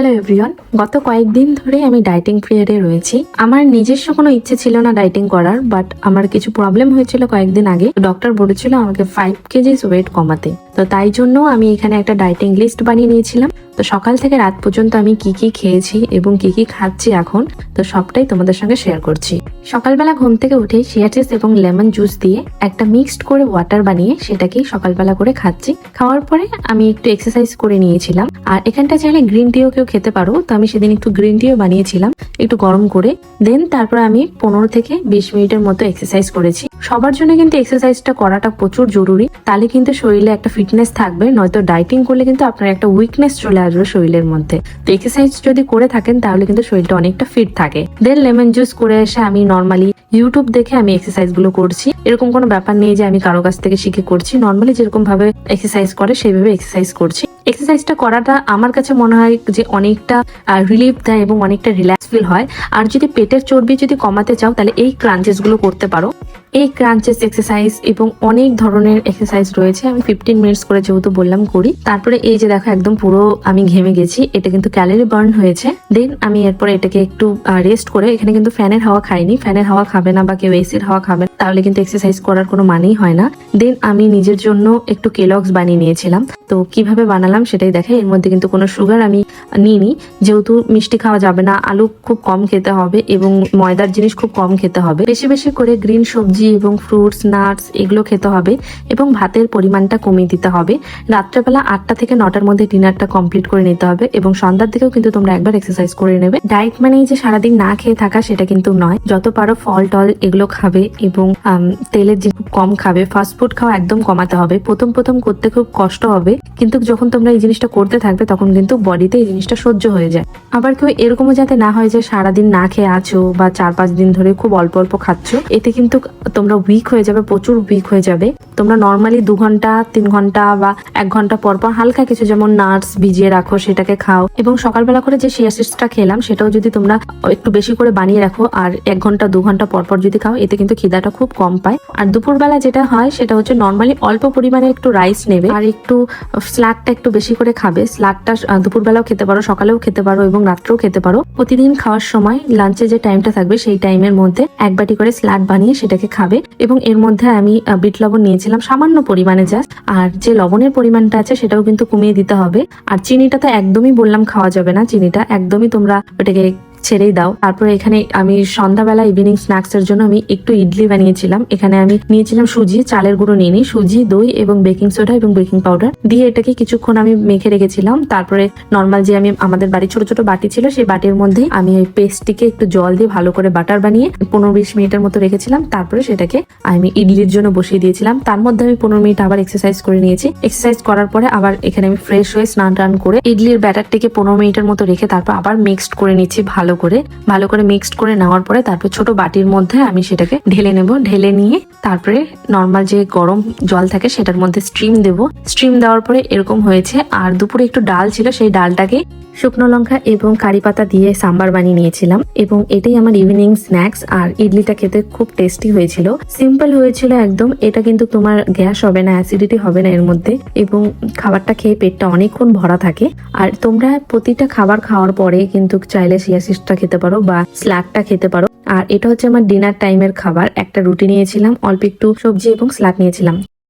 Hello everyone গত কয়েকদিন ধরে আমি ডাইটিং পিরিয়ডে রয়েছি। আমার নিজস্ব কোনো ইচ্ছে ছিল না ডাইটিং করার বাট আমার কিছু প্রবলেম হয়েছিল কয়েকদিন আগে। ডক্টর বলেছিল আমাকে ফাইভ কেজিস ওয়েট কমাতে। তো তাই জন্য আমি এখানে একটা ডাইটিং লিস্ট বানিয়ে নিয়েছিলাম। তো সকাল থেকে রাত পর্যন্ত আমি কি কি খেয়েছি এবং কি কি খাচ্ছি এখন, তো সবটাই তোমাদের সঙ্গে শেয়ার করছি। সকালবেলা ঘুম থেকে উঠে শিয়াচিস এবং লেমন জুস দিয়ে একটা মিক্সড করে ওয়াটার বানিয়ে সেটাকেই সকালবেলা করে খাচ্ছি। খাওয়ার পরে আমি একটু এক্সারসাইজ করে নিয়েছিলাম। আর এখানটা চাইলে গ্রিন টিও কেউ খেতে পারো, তো আমি সেদিন একটু গ্রিন টিও বানিয়েছিলাম, একটু গরম করে। দেন তারপর আমি পনেরো থেকে বিশ মিনিটের মতো এক্সারসাইজ করেছি। সবার জন্য কিন্তু এক্সারসাইজটা করাটা প্রচুর জরুরি, তাহলে কিন্তু শরীরে একটা ফিটনেস থাকবে, নয়তো ডাইটিং করলে কিন্তু আপনার একটা উইকনেস চলে আসবে শরীরের মধ্যে। তো এক্সারসাইজ যদি করে থাকেন, তাহলে কিন্তু শরীরটা অনেকটা ফিট থাকে। দেন লেমন জুস করে এসে আমি নর্মালি ইউটিউব দেখে আমি এক্সারসাইজগুলো করছি। এরকম কোনো ব্যাপার নেই যে আমি কারও কাছ থেকে শিখে করছি। নর্মালি যেরকম ভাবে এক্সারসাইজ করে, সেইভাবে এক্সারসাইজ করছি। এক্সারসাইজটা করাটা আমার কাছে মনে হয় যে অনেকটা রিলিফ দেয় এবং অনেকটা রিল্যাক্স ফিল হয়। আর যদি পেটের চর্বি যদি কমাতে চাও, তাহলে এই ক্রাঞ্চেসগুলো করতে পারো। এই ক্রাঞ্চেস এক্সারসাইজ এবং অনেক ধরনের এক্সারসাইজ রয়েছে। আমি ফিফটিন মিনিটস করে যেহেতু বললাম করি। তারপরে এই যে দেখো একদম পুরো আমি ঘেমে গেছি। এটা কিন্তু ক্যালোরি বার্ন হয়েছে। দেন আমি এরপরে এটাকে একটু রেস্ট করে এখানে কিন্তু ফ্যানের হাওয়া খাইনি। ফ্যানের হাওয়া খাবে না বা কেউ এসির হাওয়া খাবে না, তাহলে কিন্তু এক্সারসাইজ করার কোনো মানেই হয় না। দেন আমি নিজের জন্য একটু কেলক্স বানিয়ে নিয়েছিলাম। তো কীভাবে বানালাম সেটাই দেখে। এর মধ্যে কিন্তু কোনো সুগার আমি নিইনি। যেহেতু মিষ্টি খাওয়া যাবে না আলু খুব কম খেতে হবে এবং ময়দার জিনিস খুব কম খেতে হবে। বেশি বেশি করে গ্রিন সবজি এবং ফ্রুটস নাটস এগুলো খেতে হবে এবং ভাতের পরিমাণটা কমিয়ে দিতে হবে। রাত্রেবেলা আটটা থেকে নটার মধ্যে ডিনারটা কমপ্লিট করে নিতে হবে এবং সন্ধ্যার দিকেও কিন্তু তোমরা একবার এক্সারসাইজ করে নেবে। ডায়েট মানেই যে সারাদিন না খেয়ে থাকা সেটা কিন্তু নয়। যত পারো ফল, টল এগুলো খাবে এবং তেলের জিনিস কম খাবে ফাস্ট ফুড খাওয়া একদম কমাতে হবে। প্রথম প্রথম করতে খুব কষ্ট হবে, কিন্তু যখন তোমরা এই জিনিসটা করতে থাকবে তখন কিন্তু বডিতে এই জিনিসটা সহ্য হয়ে যায়। আবার কেউ এরকমও যাতে না হয় যে সারাদিন না খেয়ে আছো বা চার, পাঁচ দিন ধরে খুব অল্প অল্প খাচ্ছ, এতে কিন্তু তোমরা উইক হয়ে যাবে, প্রচুর উইক হয়ে যাবে। তোমরা নর্মালি দু ঘণ্টা, তিন ঘণ্টা বা এক ঘণ্টা পর পর হালকা কিছু যেমন নাটস ভিজিয়ে রাখো, সেটাকে খাও। এবং সকালবেলা করে যে শিয়া সিডসটা খেলাম, সেটাও যদি তোমরা একটু বেশি করে বানিয়ে রাখো, আর এক ঘণ্টা, দু ঘণ্টা পর পর যদি খাও, এতে কিন্তু খিদাটা খুব কম পায়। আর দুপুরবেলা যেটা হয়, সেটা হচ্ছে নর্মালি অল্প পরিমাণে একটু রাইস নেবে, আর একটু স্লাডটা একটু বেশি করে খাবে। স্লাডটা দুপুরবেলাও খেতে পারো, সকালেও খেতে পারো এবং রাত্রেও খেতে পারো। প্রতিদিন খাওয়ার সময় লাঞ্চে যে টাইমটা থাকবে, সেই টাইমের মধ্যে এক বাটি করে স্লাড বানিয়ে সেটাকে খাবে। এবং এর মধ্যে আমি বিট লবণ নিয়েছিলাম সামান্য পরিমাণে জাস্ট আর যে লবণের পরিমাণটা আছে সেটাও কিন্তু কমিয়ে দিতে হবে। আর চিনিটা তো একদমই বললাম খাওয়া যাবে না, চিনিটা একদমই তোমরা ওটাকে ছেড়েই দাও। তারপরে এখানে আমি সন্ধ্যাবেলা ইভিনিং স্ন্যাক্স এর জন্য আমি একটু ইডলি বানিয়েছিলাম। এখানে আমি নিয়েছিলাম সুজি, চালের গুঁড়ো নিয়ে নিই, সুজি, দই এবং বেকিং সোডা এবং বেকিং পাউডার দিয়ে এটাকে কিছুক্ষণ আমি মেখে রেখেছিলাম। তারপরে নর্মাল যে আমি, আমাদের বাড়ি ছোট ছোট বাটি ছিল, সেই বাটির মধ্যে আমি ওই পেস্টটিকে একটু জল দিয়ে ভালো করে বাটার বানিয়ে পনেরো বিশ মিনিটের মতো রেখেছিলাম। তারপরে সেটাকে আমি ইডলির জন্য বসিয়ে দিয়েছিলাম। তার মধ্যে আমি পনেরো মিনিট আবার এক্সারসাইজ করে নিয়েছি। এক্সারসাইজ করার পরে আবার এখানে আমি ফ্রেশ হয়ে স্নান টান করে ইডলির ব্যাটারটিকে পনেরো মিনিটের মতো রেখে তারপর আবার মিক্সড করে নিচ্ছি ভালো করে, ভালো করে মিক্সড করে নেওয়ার পরে তারপর ছোট বাটির মধ্যে আমি সেটাকে ঢেলে নেব। ঢেলে নিয়ে তারপরে নর্মাল যে গরম জল থাকে সেটার মধ্যে স্ট্রিম দেব। স্ট্রিম দেওয়ার পরে এরকম হয়েছে। আর দুপুরে একটু ডাল ছিল, সেই ডালটাকে শুকনো লঙ্কা এবং কারি পাতা দিয়ে সাম্বার বানিয়ে নিয়েছিলাম এবং এটাই আমার ইভিনিং স্ন্যাক্স আর ইডলিটা খেতে খুব টেস্টি হয়েছিল। সিম্পল হয়েছিল একদম, এটা কিন্তু তোমার গ্যাস হবে না অ্যাসিডিটি হবে না এর মধ্যে এবং খাবারটা খেয়ে পেটটা অনেকক্ষণ ভরা থাকে। আর তোমরা প্রতিটা খাবার খাওয়ার পরে কিন্তু চাইলে সিয়াসিসটা খেতে পারো বা স্ল্যাকটা খেতে পারো। আর এটা হচ্ছে আমার ডিনার টাইমের খাবার, একটা রুটি নিয়েছিলাম, অল্প একটু সবজি এবং স্লাদ নিয়েছিলাম।